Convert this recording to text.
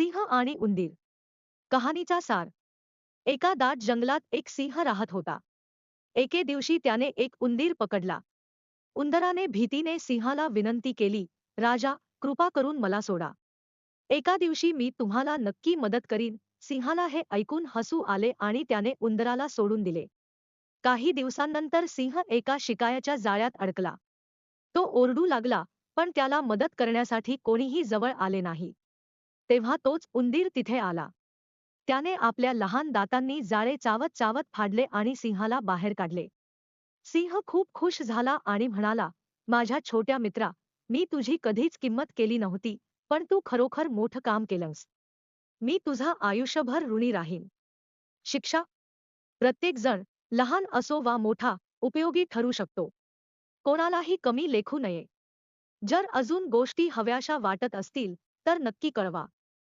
सिंह आणि उंदीर. कहाणीचा सार. एका दाट जंगलात एक सिंह राहत होता. एके दिवशी त्याने एक उंदीर पकडला. उंदराने भीतीने सिंहाला विनंती केली राजा कृपा करून मला सोडा. एका दिवशी मी तुम्हाला नक्की मदत करीन. सिंहाला हे ऐकून हसू आले आणि त्याने उंदराला सोडून दिले. काही दिवसांनंतर सिंह एका शिकायाच्या जाळ्यात अडकला. तो ओरडू लागला पण त्याला मदत करण्यासाठी कोणीही जवळ आले नाही. तेव्हा तोच उंदीर तिथे आला. त्याने आपल्या लहान दातांनी जाळे चावत चावत फाडले आणि सिंहाला बाहेर काढले. सिंह खूप खुश झाला आणि म्हणाला माझ्या छोट्या मित्रा मी तुझी कधीच किंमत केली नव्हती पण तू खरोखर मोठं काम केलंस. मी तुझा आयुष्यभर ऋणी राहीन. शिक्षा? प्रत्येकजण लहान असो वा मोठा उपयोगी ठरू शकतो. कोणालाही कमी लेखू नये. जर अजून गोष्टी हव्याशा वाटत असतील तर नक्की कळवा.